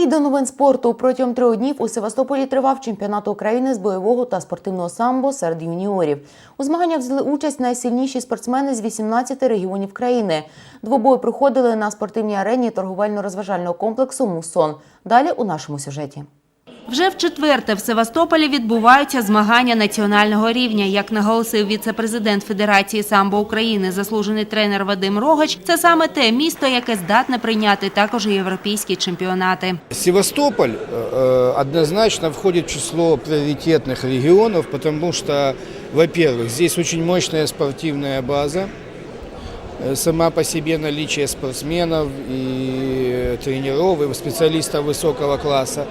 І до новин спорту протягом трьох днів у Севастополі тривав чемпіонат України з бойового та спортивного самбо серед юніорів. У змаганнях взяли участь найсильніші спортсмени з 18 регіонів країни. Двобої проходили на спортивній арені торговельно-розважального комплексу Мусон. Далі у нашому сюжеті. Вже в четверте в Севастополі відбуваються змагання національного рівня. Як наголосив віце-президент Федерації самбо України, заслужений тренер Вадим Рогач, це саме те місто, яке здатне прийняти також і європейські чемпіонати. Севастополь э, однозначно входит в число приоритетных регионов, потому что, во-первых, здесь очень мощная спортивная база, Э, сама по себе наличие спортсменов и тренеров, и специалистов высокого класса.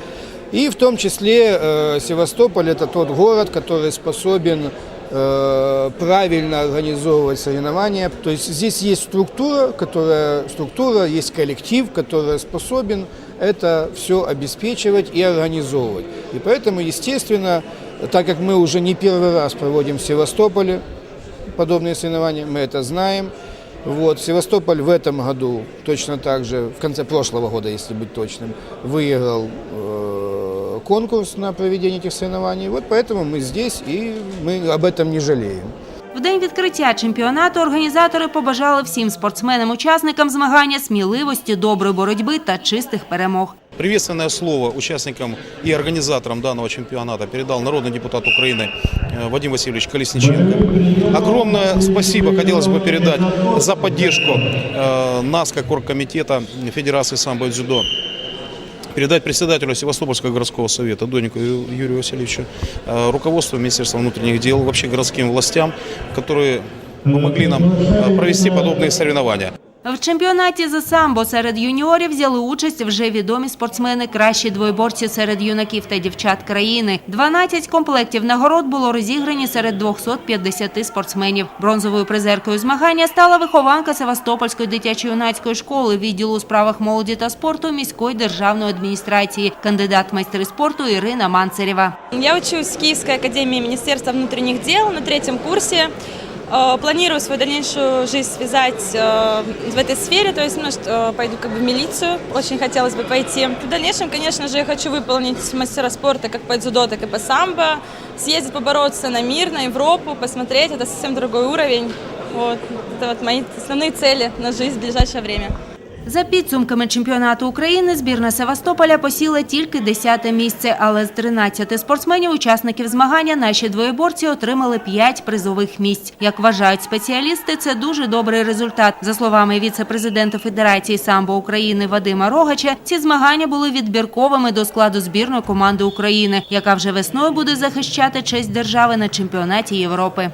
И в том числе э, Севастополь – это тот город, который способен э, правильно организовывать соревнования. То есть здесь есть структура, которая, структура, есть коллектив, который способен это все обеспечивать и организовывать. И поэтому, естественно, так как мы уже не первый раз проводим в Севастополе подобные соревнования, мы это знаем. Вот, Севастополь в этом году точно так же, в конце прошлого года, если быть точным, выиграл э, конкурс на проведение этих соревнований. Вот поэтому мы здесь и мы об этом не жалеем. В день відкриття чемпіонату організатори побажали всім спортсменам-учасникам змагання сміливості, доброї боротьби та чистих перемог. Приветственное слово участникам и организаторам данного чемпионата передал народный депутат Украины э, Вадим Васильевич Колесниченко. Огромное спасибо хотелось бы передать за поддержку э, нас, как оргкомитета Федерации самбо и дзюдо. Передать председателю Севастопольского городского совета Донику Ю- Юрию Васильевичу, э, руководству Министерства внутренних дел, вообще городским властям, которые помогли нам э, провести подобные соревнования. В чемпіонаті за самбо серед юніорів взяли участь вже відомі спортсмени, кращі двойборці серед юнаків та дівчат країни. 12 комплектів нагород було розіграні серед 250 спортсменів. Бронзовою призеркою змагання стала вихованка Севастопольської дитячо-юнацької школи відділу у справах молоді та спорту міської державної адміністрації, кандидат майстри спорту Ірина Манцарєва. Я учусь в Киевской академии Министерства внутренних дел на третьем курсе. Э, Планирую свою дальнейшую жизнь связать э, в этой сфере, то есть ну, что, э, пойду как бы в милицию, очень хотелось бы пойти. В дальнейшем, конечно же, я хочу выполнить мастера спорта как по дзюдо, так и по самбо, съездить побороться на мир, на Европу, посмотреть, это совсем другой уровень. Вот. Это вот мои основные цели на жизнь в ближайшее время. За підсумками чемпіонату України збірна Севастополя посіла тільки 10 місце, але з 13 спортсменів, учасників змагання, наші двоєборці отримали 5 призових місць. Як вважають спеціалісти, це дуже добрий результат. За словами віце-президента Федерації самбо України Вадима Рогача, ці змагання були відбірковими до складу збірної команди України, яка вже весною буде захищати честь держави на чемпіонаті Європи.